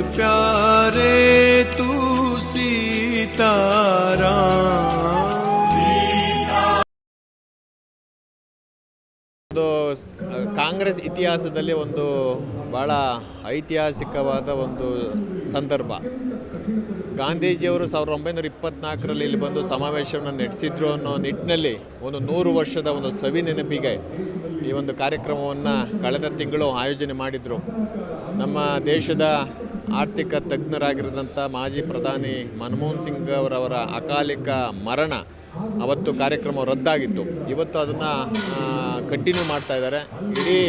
प्यारे तू सीताराम ಒಂದು ಆ, ಕಾಂಗ್ರೆಸ್ ಇತಿಹಾಸದಲ್ಲಿ ಒಂದು ಭಾಳ ಐತಿಹಾಸಿಕವಾದ ಒಂದು ಸಂದರ್ಭ ಗಾಂಧೀಜಿಯವರು ಸಾವಿರದ ಒಂಬೈನೂರ ಇಪ್ಪತ್ನಾಲ್ಕರಲ್ಲಿ ಇಲ್ಲಿ ಬಂದು ಸಮಾವೇಶವನ್ನು ನಡೆಸಿದ್ರು ಅನ್ನೋ ನಿಟ್ಟಿನಲ್ಲಿ ಒಂದು ನೂರು ವರ್ಷದ ಒಂದು ಸವಿ ನೆನಪಿಗೆ ಈ ಒಂದು ಕಾರ್ಯಕ್ರಮವನ್ನು ಕಳೆದ ತಿಂಗಳು ಆಯೋಜನೆ ಮಾಡಿದರು ನಮ್ಮ ದೇಶದ ಆರ್ಥಿಕ ತಜ್ಞರಾಗಿರದಂಥ ಮಾಜಿ ಪ್ರಧಾನಿ ಮನಮೋಹನ್ ಸಿಂಗ್ ಅವರವರ ಅಕಾಲಿಕ ಮರಣ ಅವತ್ತು ಕಾರ್ಯಕ್ರಮ ರದ್ದಾಗಿತ್ತು. ಇವತ್ತು ಅದನ್ನು ಕಂಟಿನ್ಯೂ ಮಾಡ್ತಾ ಇದ್ದಾರೆ. ಇಡೀ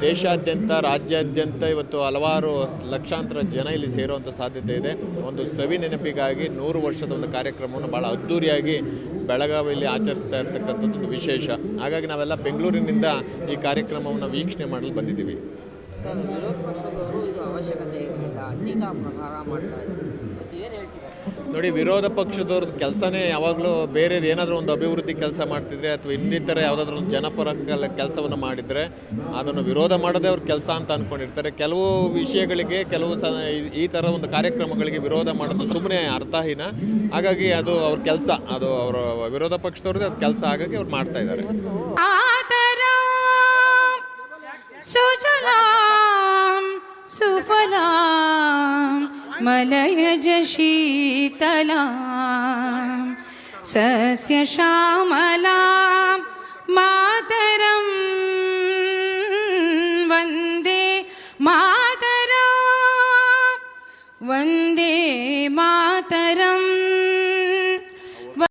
ದೇಶಾದ್ಯಂತ, ರಾಜ್ಯಾದ್ಯಂತ ಇವತ್ತು ಹಲವಾರು ಲಕ್ಷಾಂತರ ಜನ ಇಲ್ಲಿ ಸೇರುವಂಥ ಸಾಧ್ಯತೆ ಇದೆ. ಒಂದು ಸವಿ ನೆನಪಿಗಾಗಿ ನೂರು ವರ್ಷದ ಒಂದು ಕಾರ್ಯಕ್ರಮವನ್ನು ಭಾಳ ಅದ್ಧೂರಿಯಾಗಿ ಬೆಳಗಾವಿಯಲ್ಲಿ ಆಚರಿಸ್ತಾ ಇರತಕ್ಕಂಥದ್ದು ಒಂದು ವಿಶೇಷ. ಹಾಗಾಗಿ ನಾವೆಲ್ಲ ಬೆಂಗಳೂರಿನಿಂದ ಈ ಕಾರ್ಯಕ್ರಮವನ್ನು ವೀಕ್ಷಣೆ ಮಾಡಲು ಬಂದಿದ್ದೀವಿ. ಸರ್ ವಿರೋಧ ಪಕ್ಷದವರು ಇದು ಅವಶ್ಯಕತೆ ಇರಲಿಲ್ಲ ಟೀಕಾ ಪ್ರಹಾರ ಮಾಡ್ತಾ ಇದ್ದಾರೆ. ಮತ್ತು ಏನು ಹೇಳ್ತೀರಾ? ನೋಡಿ ವಿರೋಧ ಪಕ್ಷದವ್ರದ್ದು ಕೆಲಸನೇ ಯಾವಾಗಲೂ ಬೇರೆ ಏನಾದರೂ ಒಂದು ಅಭಿವೃದ್ಧಿ ಕೆಲಸ ಮಾಡ್ತಿದ್ರೆ ಅಥವಾ ಇನ್ನಿತರ ಯಾವುದಾದ್ರೂ ಒಂದು ಜನಪರ ಕೆಲ ಕೆಲಸವನ್ನು ಮಾಡಿದರೆ ಅದನ್ನು ವಿರೋಧ ಮಾಡೋದೇ ಅವ್ರ ಕೆಲಸ ಅಂತ ಅಂದ್ಕೊಂಡಿರ್ತಾರೆ ಕೆಲವು ವಿಷಯಗಳಿಗೆ ಕೆಲವು ಸ ಈ- ತರ ಥರ ಒಂದು ಕಾರ್ಯಕ್ರಮಗಳಿಗೆ ವಿರೋಧ ಮಾಡೋದು ಸುಮ್ಮನೆ ಅರ್ಥಹೀನ. ಹಾಗಾಗಿ ಅದು ಅವ್ರ ಕೆಲಸ. ಅದು ಅವರ ವಿರೋಧ ಪಕ್ಷದವ್ರದ್ದು ಅದು ಕೆಲಸ. ಹಾಗಾಗಿ ಅವ್ರು ಮಾಡ್ತಾ ಇದ್ದಾರೆ. സുഫലാം മലയജശീതലാം സസ്യശ്യാമലാം മാതരം വന്ദേ മാതരം വന്ദേ മാതരം